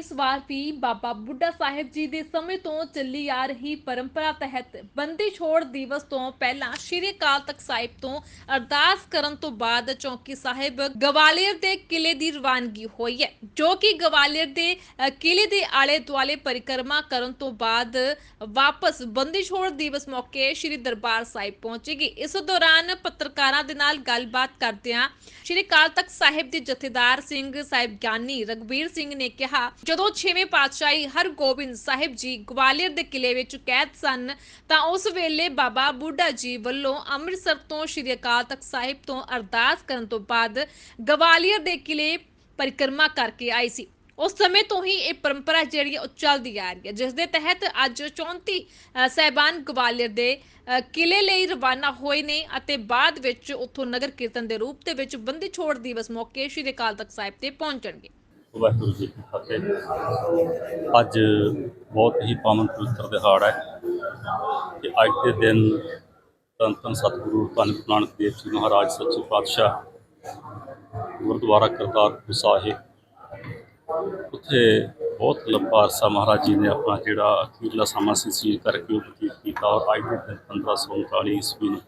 ਇਸ ਵਾਰ ਵੀ ਬਾਬਾ ਬੁੱਢਾ ਸਾਹਿਬ ਜੀ ਦੇ ਸਮੇਂ ਤੋਂ ਚੱਲੀ ਆ ਰਹੀ ਪਰੰਪਰਾ ਤਹਿਤ ਬੰਦੀ ਛੋੜ ਦਿਵਸ ਤੋਂ ਪਹਿਲਾਂ ਸ਼੍ਰੀ ਅਕਾਲ ਤਖਤ ਸਾਹਿਬ ਤੋਂ ਅਰਦਾਸ ਕਰਨ ਤੋਂ ਬਾਅਦ ਚੌਕੀ ਸਾਹਿਬ ਗਵਾਲੀਅਰ ਦੇ ਕਿਲੇ ਦੀ ਰਵਾਨਗੀ ਹੋਈ ਹੈ, ਜੋ ਕਿ ਗਵਾਲੀਅਰ ਦੇ ਕਿਲੇ ਦੇ ਆਲੇ ਦੁਆਲੇ ਪਰਿਕਰਮਾ ਕਰਨ ਤੋਂ ਬਾਅਦ ਵਾਪਸ ਬੰਦੀ ਛੋੜ ਦਿਵਸ ਮੌਕੇ ਸ਼੍ਰੀ ਦਰਬਾਰ ਸਾਹਿਬ ਪਹੁੰਚੇਗੀ ਇਸ ਦੌਰਾਨ ਪੱਤਰਕਾਰਾਂ ਦੇ ਨਾਲ ਗੱਲਬਾਤ ਕਰਦਿਆਂ ਸ਼੍ਰੀ ਅਕਾਲ ਤਖਤ ਸਾਹਿਬ ਦੇ ਜਥੇਦਾਰ ਸਿੰਘ ਸਾਹਿਬ ਗਿਆਨੀ ਰਗਵੀਰ ਸਿੰਘ ਨੇ ਕਿਹਾ ਜਦੋਂ 6ਵੇਂ ਪਾਤਸ਼ਾਹੀ ਹਰਗੋਬਿੰਦ ਸਾਹਿਬ ਜੀ ਗਵਾਲੀਅਰ ਦੇ ਕਿਲੇ ਵਿੱਚ ਕੈਦ ਸਨ ਤਾਂ ਉਸ ਵੇਲੇ ਬਾਬਾ ਬੁੱਢਾ ਜੀ ਵੱਲੋਂ ਅੰਮ੍ਰਿਤਸਰ ਤੋਂ ਸ਼੍ਰੀ ਅਕਾਲ ਤਖਤ ਸਾਹਿਬ ਤੋਂ ਅਰਦਾਸ ਕਰਨ ਤੋਂ ਬਾਅਦ ਗਵਾਲੀਅਰ ਦੇ ਕਿਲੇ ਪਰਿਕਰਮਾ ਕਰਕੇ ਆਈ ਸੀ। ਉਸ ਸਮੇਂ ਤੋਂ ਹੀ ਇਹ ਪਰੰਪਰਾ ਜਿਹੜੀ ਹੈ ਉਹ ਚੱਲਦੀ ਆ ਰਹੀ ਹੈ। ਜਿਸ ਦੇ ਤਹਿਤ ਅੱਜ 34 ਅ, ਸਹਿਬਾਨ ਗਵਾਲੀਅਰ ਦੇ ਅ, ਕਿਲੇ ਲਈ ਰਵਾਨਾ ਹੋਏ ਨੇ ਅਤੇ ਬਾਅਦ ਵਿੱਚ ਉੱਥੋਂ ਨਗਰ ਕੀਰਤਨ ਦੇ ਰੂਪ ਦੇ ਵਿੱਚ ਬੰਦੀ ਛੋੜ ਦਿਵਸ ਮੌਕੇ ਸ਼੍ਰੀ ਅਕਾਲ ਤਖਤ ਸਾਹਿਬ ਤੇ ਪਹੁੰਚਣਗੇ। ਵਾਹਿਗੁਰੂ ਜੀ ਕੀ ਫਤਿਹ। ਅੱਜ ਬਹੁਤ ਹੀ ਪਾਵਨ ਪਵਿੱਤਰ ਦਿਹਾੜਾ ਹੈ ਕਿ ਅੱਜ ਦੇ ਦਿਨ ਧੰਨ ਧੰਨ ਸਤਿਗੁਰੂ ਧੰਨ ਗੁਰੂ ਨਾਨਕ ਦੇਵ ਜੀ ਮਹਾਰਾਜ, ਸੱਚੇ ਪਾਤਸ਼ਾਹ, ਗੁਰਦੁਆਰਾ ਕਰਤਾਰਪੁਰ ਸਾਹਿਬ। ਉੱਥੇ ਬਹੁਤ ਲੰਬਾ ਅਰਸਾ ਮਹਾਰਾਜ ਜੀ ਨੇ ਆਪਣਾ ਜਿਹੜਾ ਅਖੀਰਲਾ ਸਮਾਂ ਸੀ ਸੀ ਕਰਕੇ ਉਹ ਬਤੀਤ ਕੀਤਾ ਔਰ ਅੱਜ ਦੇ ਦਿਨ 1539 ਈਸਵੀ ਨੂੰ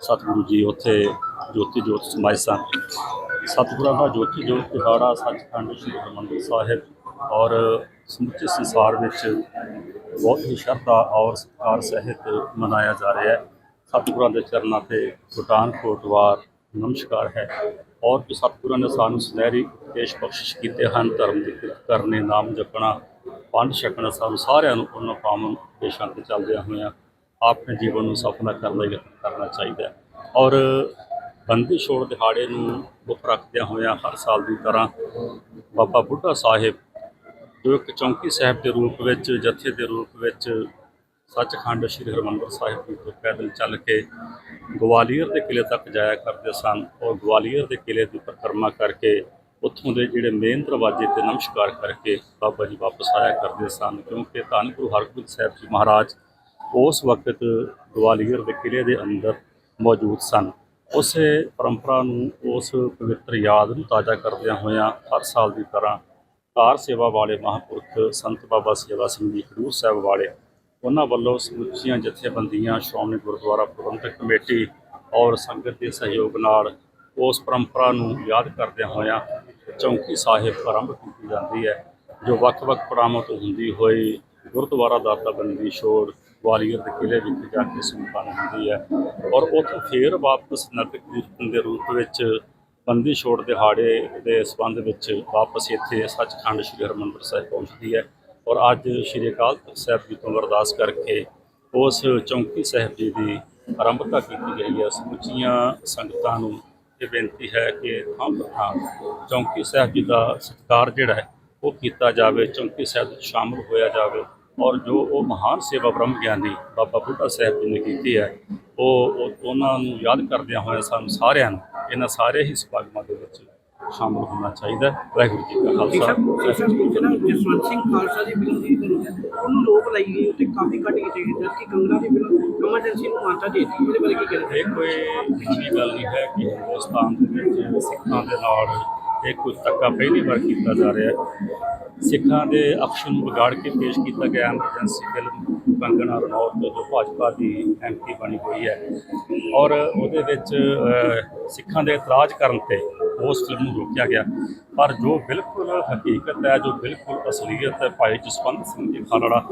ਸਤਿਗੁਰੂ ਜੀ ਉੱਥੇ ਜੋਤੀ ਜੋਤ ਸਮਾਏ ਸਨ। ਸਤਿਗੁਰਾਂ ਦਾ ਜੋਤੀ ਜੋਤ ਦਿਹਾੜਾ ਸੱਚਖੰਡ ਸ੍ਰੀ ਹਰਿਮੰਦਰ ਸਾਹਿਬ ਔਰ ਸਮੁੱਚੇ ਸੰਸਾਰ ਵਿੱਚ ਬਹੁਤ ਹੀ ਸ਼ਰਧਾ ਔਰ ਸਤਿਕਾਰ ਸਹਿਤ ਮਨਾਇਆ ਜਾ ਰਿਹਾ ਹੈ। ਸਤਿਗੁਰਾਂ ਦੇ ਚਰਨਾਂ ਤੇ ਗੁਟਾਨ ਕੋਟਵਾਰ ਨਮਸਕਾਰ ਹੈ ਔਰ ਕਿ ਸਤਿਗੁਰਾਂ ਨੇ ਸਾਨੂੰ ਸੁਨਹਿਰੀ ਉਪਦੇਸ਼ ਬਖਸ਼ਿਸ਼ ਕੀਤੇ ਹਨ, ਧਰਮ ਦੀ ਕਿਰਤ ਕਰਨੇ, ਨਾਮ ਜਪਣਾ, ਪੰਡ ਛਕਣਾ, ਸਾਨੂੰ ਸਾਰਿਆਂ ਨੂੰ ਉਹਨਾਂ ਪਾਵਨ ਉਪਦੇਸ਼ਾਂ ਤੇ ਚੱਲਦਿਆਂ ਹੋਇਆਂ ਆਪਣੇ ਜੀਵਨ ਨੂੰ ਸਫਲਾ ਕਰਨ ਲਈ ਯਤਨ ਕਰਨਾ ਚਾਹੀਦਾ ਔਰ ਬੰਦੀ ਛੋੜ ਦਿਹਾੜੇ ਨੂੰ ਮੁੱਖ ਰੱਖਦਿਆਂ ਹੋਇਆਂ ਹਰ ਸਾਲ ਦੀ ਤਰ੍ਹਾਂ ਬਾਬਾ ਬੁੱਢਾ ਸਾਹਿਬ ਜੋ ਇੱਕ ਚੌਂਕੀ ਸਾਹਿਬ ਦੇ ਰੂਪ ਵਿੱਚ, ਜਥੇ ਦੇ ਰੂਪ ਵਿੱਚ ਸੱਚਖੰਡ ਸ੍ਰੀ ਹਰਿਮੰਦਰ ਸਾਹਿਬ ਦੀ ਤੋਂ ਪੈਦਲ ਚੱਲ ਕੇ ਗਵਾਲੀਅਰ ਦੇ ਕਿਲੇ ਤੱਕ ਜਾਇਆ ਕਰਦੇ ਸਨ ਔਰ ਗਵਾਲੀਅਰ ਦੇ ਕਿਲੇ ਦੀ ਪਰਿਕਰਮਾ ਕਰਕੇ ਉੱਥੋਂ ਦੇ ਜਿਹੜੇ ਮੇਨ ਦਰਵਾਜ਼ੇ ਤੇ ਨਮਸਕਾਰ ਕਰਕੇ ਬਾਬਾ ਜੀ ਵਾਪਸ ਆਇਆ ਕਰਦੇ ਸਨ। ਕਿਉਂਕਿ ਧੰਨ ਗੁਰੂ ਹਰਗੋਬਿੰਦ ਸਾਹਿਬ ਜੀ ਮਹਾਰਾਜ ਉਸ ਵਕਤ ਗਵਾਲੀਅਰ ਦੇ ਕਿਲੇ ਦੇ ਅੰਦਰ ਮੌਜੂਦ ਸਨ। ਉਸੇ ਪਰੰਪਰਾ ਨੂੰ, ਉਸ ਪਵਿੱਤਰ ਯਾਦ ਨੂੰ ਤਾਜ਼ਾ ਕਰਦਿਆਂ ਹੋਇਆਂ ਹਰ ਸਾਲ ਦੀ ਤਰ੍ਹਾਂ ਕਾਰ ਸੇਵਾ ਵਾਲੇ ਮਹਾਂਪੁਰਖ ਸੰਤ ਬਾਬਾ ਸੇਵਾ ਸਿੰਘ ਜੀ ਖਡੂਰ ਸਾਹਿਬ ਵਾਲੇ ਉਹਨਾਂ ਵੱਲੋਂ ਸਮੁੱਚੀਆਂ ਜਥੇਬੰਦੀਆਂ, ਸ਼੍ਰੋਮਣੀ ਗੁਰਦੁਆਰਾ ਪ੍ਰਬੰਧਕ ਕਮੇਟੀ ਔਰ ਸੰਗਤ ਦੇ ਸਹਿਯੋਗ ਨਾਲ ਉਸ ਪਰੰਪਰਾ ਨੂੰ ਯਾਦ ਕਰਦਿਆਂ ਹੋਇਆਂ ਚੌਂਕੀ ਸਾਹਿਬ ਆਰੰਭ ਕੀਤੀ ਜਾਂਦੀ ਹੈ, ਜੋ ਵੱਖ-ਵੱਖ ਪੜਾਵਾਂ ਤੋਂ ਹੁੰਦੀ ਹੋਈ ਗੁਰਦੁਆਰਾ ਦਾਤਾ ਬੰਦੀ ਛੋੜ ਗਵਾਲੀਅਰ ਦੇ ਕਿਲੇ ਵਿੱਚ ਜਾ ਕੇ ਸੰਪੰਨ ਹੁੰਦੀ ਹੈ ਔਰ ਉੱਥੋਂ ਫੇਰ ਵਾਪਸ ਨਗਰ ਕੀਰਤਨ ਦੇ ਰੂਪ ਵਿੱਚ ਬੰਦੀ ਛੋੜ ਦਿਹਾੜੇ ਦੇ ਸੰਬੰਧ ਵਿੱਚ ਵਾਪਸ ਇੱਥੇ ਸੱਚਖੰਡ ਸ੍ਰੀ ਹਰਿਮੰਦਰ ਸਾਹਿਬ ਪਹੁੰਚਦੀ ਹੈ ਔਰ ਅੱਜ ਸ੍ਰੀ ਅਕਾਲ ਤਖਤ ਸਾਹਿਬ ਜੀ ਤੋਂ ਅਰਦਾਸ ਕਰਕੇ ਉਸ ਚੌਂਕੀ ਸਾਹਿਬ ਜੀ ਦੀ ਆਰੰਭਤਾ ਕੀਤੀ ਗਈ ਹੈ। ਸਮੁੱਚੀਆਂ ਸੰਗਤਾਂ ਨੂੰ ਇਹ ਬੇਨਤੀ ਹੈ ਕਿ ਥਾਂ ਪਰ ਥਾਂ ਚੌਂਕੀ ਸਾਹਿਬ ਜੀ ਦਾ ਸਤਿਕਾਰ ਜਿਹੜਾ ਹੈ ਉਹ ਕੀਤਾ ਜਾਵੇ, ਚੌਂਕੀ ਸਾਹਿਬ ਵਿੱਚ ਸ਼ਾਮਲ ਹੋਇਆ ਜਾਵੇ। ਔਰ ਜੋ ਉਹ ਮਹਾਨ ਸੇਵਾ ਬ੍ਰਹਮ ਗਿਆਨੀ ਬਾਬਾ ਬੁੱਢਾ ਸਾਹਿਬ ਜੀ ਨੇ ਕੀਤੀ ਹੈ ਉਹ ਉਹ- ਉਹਨਾਂ ਨੂੰ ਯਾਦ ਕਰਦਿਆਂ ਹੋਇਆ ਸਾਨੂੰ ਸਾਰਿਆਂ ਨੂੰ ਇਹਨਾਂ ਸਾਰੇ ਹੀ ਸਮਾਗਮਾਂ ਦੇ ਵਿੱਚ ਸ਼ਾਮਲ ਹੋਣਾ ਚਾਹੀਦਾ ਹੈ। ਵਾਹਿਗੁਰੂ ਜੀ ਕਾ ਖਾਲਸਾ। ਜਸਵੰਤ ਸਿੰਘ ਖਾਲਸਾ ਦੀ ਫਿਲਮ ਦੀ ਉਹਨੂੰ ਲੋਕ ਲਾਈ ਗਈ ਉੱਤੇ ਕਾਫੀ ਘੱਟ ਗਏ ਜਦ ਕਿ ਕੰਗਨਾ ਦੀ ਫਿਲਮ ਐਮਰਜੈਂਸੀ ਨੂੰ ਮਾਨਤਾ ਦੇ ਦਿੱਤੀ। ਇਹਦੇ ਬਾਰੇ ਕੀ ਕਹਿਣਾ ਇਹ ਕੋਈ ਨਵੀਂ ਗੱਲ ਨਹੀਂ ਹੈ ਕਿ ਹਿੰਦੁਸਤਾਨ ਦੇ ਵਿੱਚ ਸਿੱਖਾਂ ਦੇ ਨਾਲ ਇਹ ਕੋਈ ਧੱਕਾ ਪਹਿਲੀ ਵਾਰ ਕੀਤਾ ਜਾ ਰਿਹਾ ਹੈ। ਸਿੱਖਾਂ ਦੇ ਅਕਸ਼ ਨੂੰ ਵਿਗਾੜ ਕੇ ਪੇਸ਼ ਕੀਤਾ ਗਿਆ ਐਮਰਜੈਂਸੀ ਫਿਲਮ ਕੰਗਣਾ ਰਣੌਤ ਜੋ ਭਾਜਪਾ ਦੀ ਐਮਪੀ ਬਣੀ ਹੋਈ ਹੈ। ਔਰ ਉਹਦੇ ਵਿੱਚ ਸਿੱਖਾਂ ਦੇ ਇਤਰਾਜ਼ ਕਰਨ ਤੇ ਉਸ ਫਿਲਮ ਨੂੰ ਰੋਕਿਆ ਗਿਆ। ਪਰ ਜੋ ਬਿਲਕੁਲ ਹਕੀਕਤ ਹੈ, ਜੋ ਬਿਲਕੁਲ ਅਸਲੀਅਤ ਹੈ, ਭਾਈ ਜਸਵੰਤ ਸਿੰਘ ਜੀ ਖਾਲੜਾ,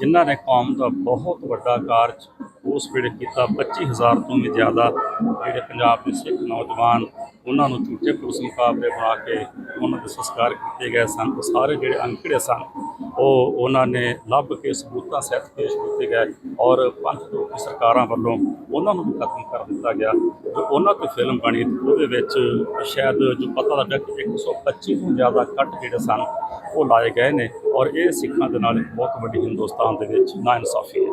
ਜਿਨ੍ਹਾਂ ਨੇ ਕੌਮ ਦਾ ਬਹੁਤ ਵੱਡਾ ਕਾਰਜ ਉਸ ਵੇਲੇ ਕੀਤਾ 25000 ਤੋਂ ਵੀ ਜ਼ਿਆਦਾ ਜਿਹੜੇ ਪੰਜਾਬ ਦੇ ਸਿੱਖ ਨੌਜਵਾਨ ਉਹਨਾਂ ਨੂੰ ਝੂਠੇ ਪੁਲਿਸ ਮੁਕਾਬਲੇ ਬਣਾ ਕੇ ਉਹਨਾਂ ਦੇ ਸੰਸਕਾਰ ਕੀਤੇ ਗਏ ਸਨ। ਉਹ ਸਾਰੇ ਜਿਹੜੇ ਅੰਕੜੇ ਸਨ, ਉਹ ਉਹਨਾਂ ਨੇ ਲੱਭ ਕੇ ਸਬੂਤਾਂ ਸਹਿਤ ਪੇਸ਼ ਕੀਤੇ ਗਏ ਔਰ ਪੰਥ ਤੋਂ ਸਰਕਾਰਾਂ ਵੱਲੋਂ ਉਹਨਾਂ ਨੂੰ ਵੀ ਖਤਮ ਕਰ ਦਿੱਤਾ ਗਿਆ। ਜੋ ਉਹਨਾਂ ਤੋਂ ਫਿਲਮ ਬਣੀ ਉਹਦੇ ਵਿੱਚ ਸ਼ਾਇਦ ਜੋ ਪਤਾ ਲੱਗਾ ਕਿ 125 ਤੋਂ ਜ਼ਿਆਦਾ ਕੱਟ ਜਿਹੜੇ ਸਨ, ਉਹ ਲਾਏ ਗਏ ਨੇ ਔਰ ਇਹ ਸਿੱਖਾਂ ਦੇ ਨਾਲ ਇੱਕ ਬਹੁਤ ਵੱਡੀ ਹਿੰਦੁਸਤਾਨ ਦੇ ਵਿੱਚ ਨਾਇਨਸਾਫੀ ਹੈ।